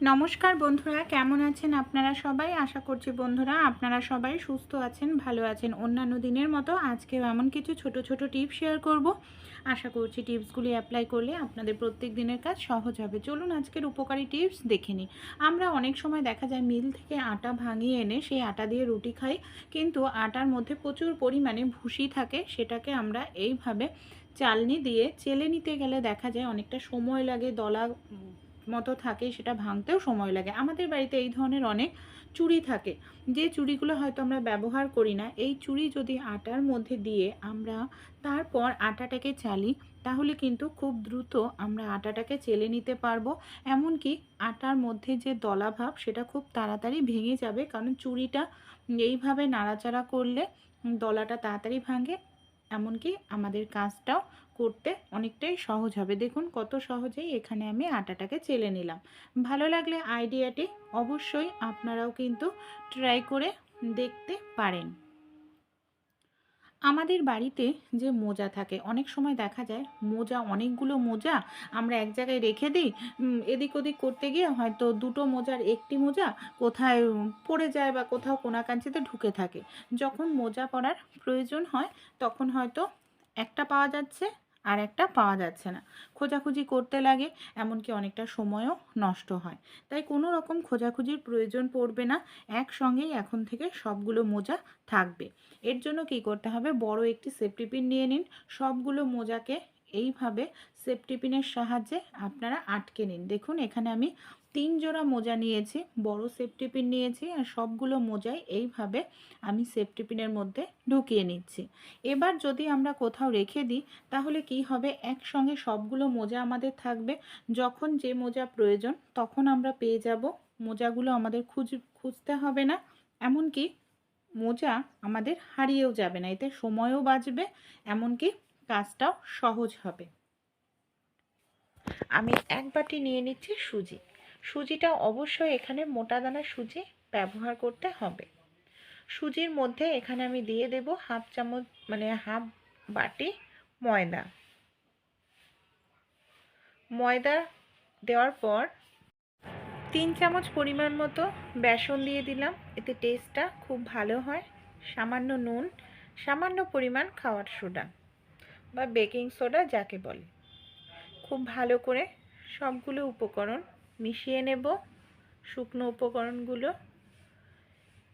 নমস্কার বন্ধুরা, কেমন আছেন আপনারা সবাই? আশা করছি বন্ধুরা আপনারা সবাই সুস্থ আছেন, ভালো আছেন। অন্যান্য দিনের মতো আজকেও এমন কিছু ছোট ছোট টিপস শেয়ার করব। আশা করছি টিপসগুলি অ্যাপ্লাই করলে আপনাদের প্রত্যেক দিনের কাজ সহজ হবে। চলুন আজকের উপকারী টিপস দেখে নিই। আমরা অনেক সময় দেখা যায় মিল থেকে আটা ভাঙিয়ে এনে সেই আটা দিয়ে রুটি খাই, কিন্তু আটার মধ্যে প্রচুর পরিমাণে ভুসি থাকে, সেটাকে আমরা এইভাবে চালনি দিয়ে চেলে নিতে গেলে দেখা যায় অনেকটা সময় লাগে, দলা মতো থাকে, সেটা ভাঙতেও সময় লাগে। আমাদের বাড়িতে এই ধরনের অনেক চুড়ি থাকে। যে চুড়িগুলো হয়তো আমরা ব্যবহার করি না, এই চুড়ি যদি আটার মধ্যে দিয়ে আমরা তারপর আটাটাকে চালি, তাহলে কিন্তু খুব দ্রুত আমরা আটাটাকে চেলে নিতে পারব। এমনকি আটার মধ্যে যে দলা ভাব, সেটা খুব তাড়াতাড়ি ভেঙে যাবে। কারণ চুড়িটা এইভাবে নাড়াচাড়া করলে দলাটা তাড়াতাড়ি ভাঙে এমনকি আমাদের কাজটাও করতে অনেকটাই সহজ হবে। দেখুন কত সহজেই এখানে আমি আটাটাকে চেলে নিলাম। ভালো লাগলে আইডিয়াটি অবশ্যই আপনারাও কিন্তু ট্রাই করে দেখতে পারেন। আমাদের বাড়িতে যে মোজা থাকে, অনেক সময় দেখা যায় মোজা, অনেকগুলো মোজা আমরা এক জায়গায় রেখে দিই এদিক ওদিক করতে গিয়ে হয়তো দুটো মোজার একটি মোজা কোথায় পড়ে যায় বা কোথাও কোনাকাঞ্চিতে ঢুকে থাকে। যখন মোজা পরার প্রয়োজন হয়, তখন হয়তো একটা পাওয়া যাচ্ছে আর একটা পাওয়া যাচ্ছে না। খোঁজাখুঁজি করতে লাগে, এমনকি অনেকটা সময়ও নষ্ট হয়। তাই কোনো রকম খোঁজাখুঁজির প্রয়োজন পড়বে না, একসঙ্গেই এখন থেকে সবগুলো মোজা থাকবে। এর জন্য কি করতে হবে? বড় একটি সেফটি পিন নিয়ে নিন। সবগুলো মোজাকে এইভাবে সেফটি পিনের সাহায্যে আপনারা আটকে নিন। দেখুন, এখানে আমি তিন জোড়া মোজা নিয়েছি, বড় সেফটি পিন নিয়েছি আর সবগুলো মোজাই এইভাবে আমি সেফটি পিনের মধ্যে ঢুকিয়ে নিচ্ছি। এবার যদি আমরা কোথাও রেখে দিই, তাহলে কি হবে? একসঙ্গে সবগুলো মোজা আমাদের থাকবে। যখন যে মোজা প্রয়োজন, তখন আমরা পেয়ে যাব। মোজাগুলো আমাদের খুঁজ, খুঁজতে হবে না। এমনকি মোজা আমাদের হারিয়েও যাবে না, এতে সময়ও বাঁচবে, এমনকি কাজটাও সহজ হবে। আমি এক বাটি নিয়ে নিচ্ছি সুজি। সুজিটা অবশ্যই এখানে মোটা দানা সুজি ব্যবহার করতে হবে। সুজির মধ্যে এখানে আমি দিয়ে দেব হাফ চামচ মানে হাফ বাটি ময়দা। ময়দা দেওয়ার পর তিন চামচ পরিমাণ মতো বেসন দিয়ে দিলাম। এতে টেস্টটা খুব ভালো হয়। সামান্য নুন, সামান্য পরিমাণ খাওয়ার সোডা বা বেকিং সোডা যাকে বলে। খুব ভালো করে সবগুলো উপকরণ মিশিয়ে নেব শুকনো উপকরণগুলো।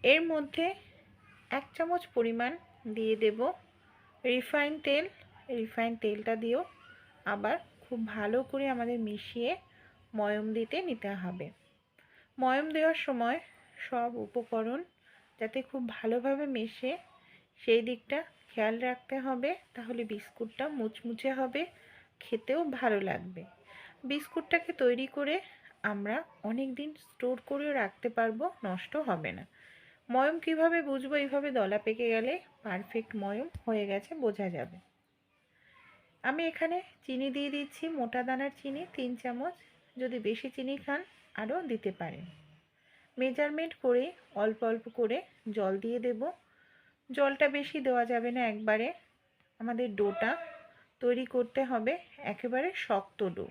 এর মধ্যে এক চামচ পরিমাণ দিয়ে দেব রিফাইন তেল। রিফাইন তেলটা দিয়েও আবার খুব ভালো করে আমাদের মিশিয়ে ময়ম দিতে নিতে হবে। ময়ম দেওয়ার সময় সব উপকরণ যাতে খুব ভালোভাবে মেশে সেই দিকটা খেয়াল রাখতে হবে, তাহলে বিস্কুটটা মুচমুচে হবে, খেতেও ভালো লাগবে। বিস্কুটটাকে তৈরি করে আমরা অনেক দিন স্টোর করেও রাখতে পারব, নষ্ট হবে না। ময়ম কীভাবে বুঝব? এইভাবে দলা পেকে গেলে পারফেক্ট ময়ম হয়ে গেছে, বোঝা যাবে। আমি এখানে চিনি দিয়ে দিচ্ছি, মোটা দানার চিনি তিন চামচ, যদি বেশি চিনি খান আরও দিতে পারেন। মেজারমেন্ট করে, অল্প অল্প করে জল দিয়ে দেব। জলটা বেশি দেওয়া যাবে না একবারে। আমাদের ডোটা তৈরি করতে হবে, একেবারে শক্ত ডো।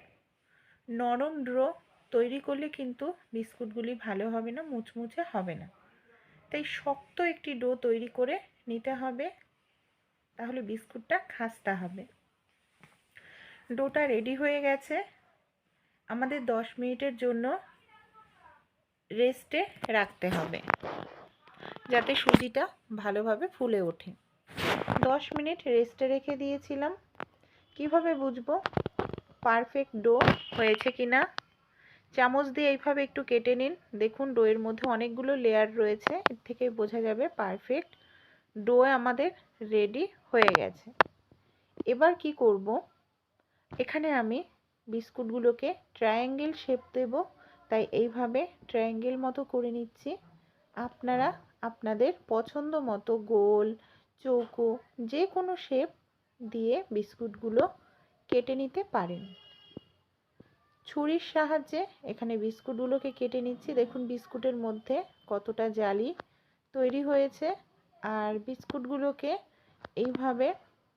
নরম ডো তৈরি করলে কিন্তু বিস্কুটগুলি ভালো হবে না, মুচমুচে হবে না। তাই শক্ত একটি ডো তৈরি করে নিতে হবে, তাহলে বিস্কুটটা খাস্তা হবে। ডোটা রেডি হয়ে গেছে। আমাদের দশ মিনিটের জন্য রেস্টে রাখতে হবে, যাতে সুজিটা ভালোভাবে ফুলে ওঠে। দশ মিনিট রেস্টে রেখে দিয়েছিলাম। কীভাবে বুঝব? পারফেক্ট ডো হয়েছে কি না চামচ দিয়ে এইভাবে একটু কেটে নিন। দেখুন, ডোয়ের মধ্যে অনেকগুলো লেয়ার রয়েছে। এর থেকে বোঝা যাবে পারফেক্ট ডো আমাদের রেডি হয়ে গেছে। এবার কি করব? এখানে আমি বিস্কুটগুলোকে ট্রায়াঙ্গেল শেপ দেব। তাই এইভাবে ট্রায়াঙ্গেল মতো করে নিচ্ছি। আপনারা আপনাদের পছন্দ মতো গোল, চৌকো যে কোনো শেপ দিয়ে বিস্কুটগুলো কেটে নিতে পারেন। ছুরির সাহায্যে এখানে বিস্কুটগুলোকে কেটে নিচ্ছি। দেখুন বিস্কুটের মধ্যে কতটা জালি তৈরি হয়েছে। আর বিস্কুটগুলোকে এইভাবে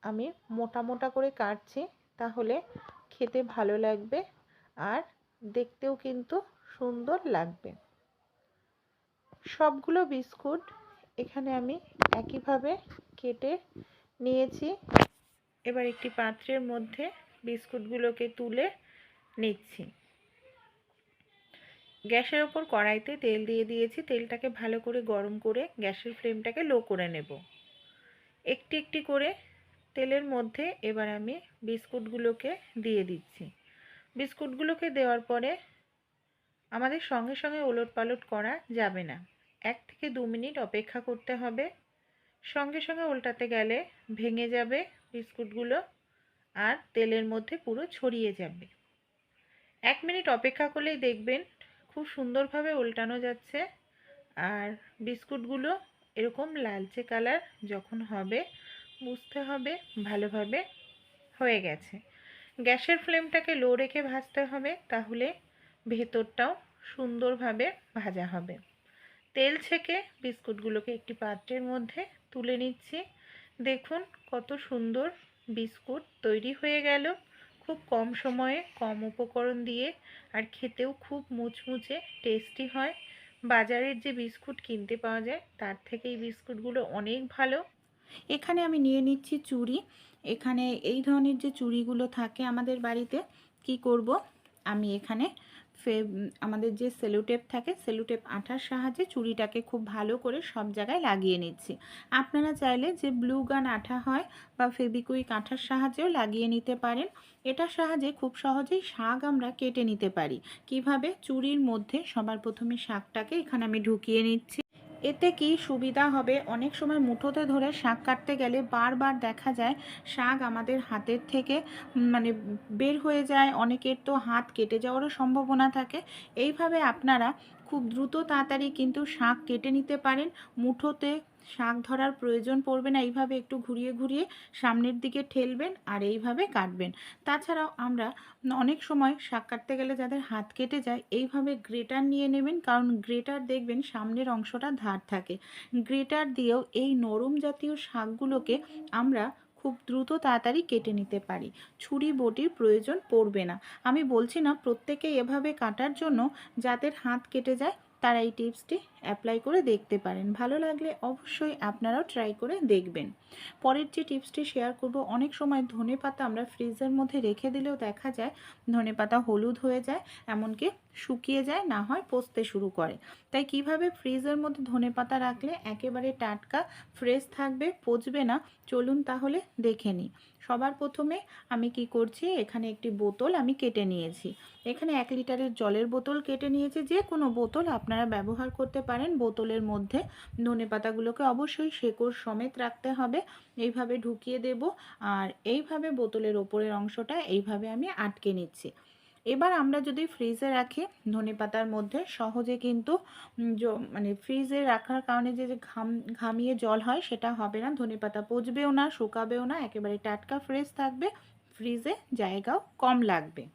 আমি মোটা মোটা করে কাটছি, তাহলে খেতে ভালো লাগবে আর দেখতেও কিন্তু সুন্দর লাগবে। সবগুলো বিস্কুট এখানে আমি একইভাবে কেটে নিয়েছি। এবার একটি পাত্রের মধ্যে বিস্কুটগুলোকে তুলে নিচ্ছি। গ্যাসের ওপর কড়াইতে তেল দিয়ে দিয়েছি। তেলটাকে ভালো করে গরম করে গ্যাসের ফ্লেমটাকে লো করে নেব। একটি একটি করে তেলের মধ্যে এবার আমি বিস্কুটগুলোকে দিয়ে দিচ্ছি। বিস্কুটগুলোকে দেওয়ার পরে আমাদের সঙ্গে সঙ্গে ওলট পালট করা যাবে না। এক থেকে দু মিনিট অপেক্ষা করতে হবে। সঙ্গে সঙ্গে উল্টাতে গেলে ভেঙে যাবে বিস্কুটগুলো আর তেলের মধ্যে পুরো ছড়িয়ে যাবে। এক মিনিট অপেক্ষা করলেই দেখবেন খুব সুন্দরভাবে উল্টানো যাচ্ছে। আর বিস্কুটগুলো এরকম লালচে কালার যখন হবে বুঝতে হবে, ভালোভাবে হয়ে গেছে। গ্যাসের ফ্লেমটাকে লো রেখে ভাজতে হবে, তাহলে ভেতরটাও সুন্দরভাবে ভাজা হবে। তেল ছেঁকে বিস্কুটগুলোকে একটি পাত্রের মধ্যে তুলে নিচ্ছি। দেখুন কত সুন্দর বিস্কুট তৈরি হয়ে গেল। খুব কম সময়ে কম উপকরণ দিয়ে আর খেতেও খুব মুচমুচে টেস্টি হয়। বাজারের যে বিস্কুট কিনতে পাওয়া যায়, তার থেকে এই বিস্কুটগুলো অনেক ভালো। এখানে আমি নিয়ে নিচ্ছি চুড়ি। এখানে এই ধরনের যে চুড়িগুলো থাকে আমাদের বাড়িতে, কি করব? আমি এখানে আমাদের যে সেলুটেপ থাকে, সেলুটেপ আঠার সাহায্যে চুড়িটাকে খুব ভালো করে সব জায়গায় লাগিয়ে নিচ্ছি। আপনারা চাইলে যে ব্লু গান আঠা হয় বা ফেবিকুইক আঠার সাহায্যেও লাগিয়ে নিতে পারেন। এটার সাহায্যে খুব সহজেই শাক আমরা কেটে নিতে পারি। কীভাবে? চুড়ির মধ্যে সবার প্রথমে শাকটাকে এখানে আমি ঢুকিয়ে নিচ্ছি। এতে কি সুবিধা হবে? অনেক সময় মুঠোতে ধরে শাক কাটতে গেলে বারবার দেখা যায় শাক আমাদের হাতের থেকে মানে বের হয়ে যায়, অনেকের তো হাত কেটে যাওয়ারও সম্ভাবনা থাকে। এইভাবে আপনারা খুব দ্রুত তাড়াতাড়ি কিন্তু শাক কেটে নিতে পারেন। মুঠোতে শাক ধরার প্রয়োজন পড়বে না। এইভাবে একটু ঘুরিয়ে ঘুরিয়ে সামনের দিকে ঠেলবেন আর এইভাবে কাটবেন। তাছাড়াও আমরা অনেক সময় শাক কাটতে গেলে যাদের হাত কেটে যায়, এইভাবে গ্রেটার নিয়ে নেবেন। কারণ গ্রেটার দেখবেন সামনের অংশটা ধার থাকে। গ্রেটার দিয়েও এই নরম জাতীয় শাকগুলোকে আমরা খুব দ্রুত তাড়াতাড়ি কেটে নিতে পারি। ছুরি বটির প্রয়োজন পড়বে না। আমি বলছি না, প্রত্যেকে এভাবে কাটার জন্য যাদের হাত কেটে যায়, তারা এই টিপসটি অ্যাপ্লাই করে দেখতে পারেন। ভালো লাগলে অবশ্যই আপনারাও ট্রাই করে দেখবেন। পরের যে টিপসটি শেয়ার করব, অনেক সময় ধনে পাতা আমরা ফ্রিজের মধ্যে রেখে দিলেও দেখা যায় ধনে পাতা হলুদ হয়ে যায়, এমনকি শুকিয়ে যায়, না হয় পচতে শুরু করে। তাই কীভাবে ফ্রিজের মধ্যে ধনে পাতা রাখলে একেবারে টাটকা ফ্রেশ থাকবে, পচবে না, চলুন তাহলে দেখে নিই। সবার প্রথমে আমি কি করছি, এখানে একটি বোতল আমি কেটে নিয়েছি। এখানে এক লিটারের জলের বোতল কেটে নিয়েছি যে কোনো বোতল আপনারা ব্যবহার করতে পারেন। বোতলের মধ্যে ধনে পাতাগুলোকে অবশ্যই শেকড় সমেত রাখতে হবে। এইভাবে ঢুকিয়ে দেব। আর এইভাবে বোতলের ওপরের অংশটা এইভাবে আমি আটকে নিচ্ছি। এবার আমরা যদি ফ্রিজে রাখি, ধনে পাতার মধ্যে সহজে কিন্তু মানে ফ্রিজে রাখার কারণে যে যে ঘাম, ঘামিয়ে জল হয় সেটা হবে না। ধনে পাতা পচবেও না, শুকাবেও না। একেবারে টাটকা ফ্রেশ থাকবে। ফ্রিজে জায়গাও কম লাগবে।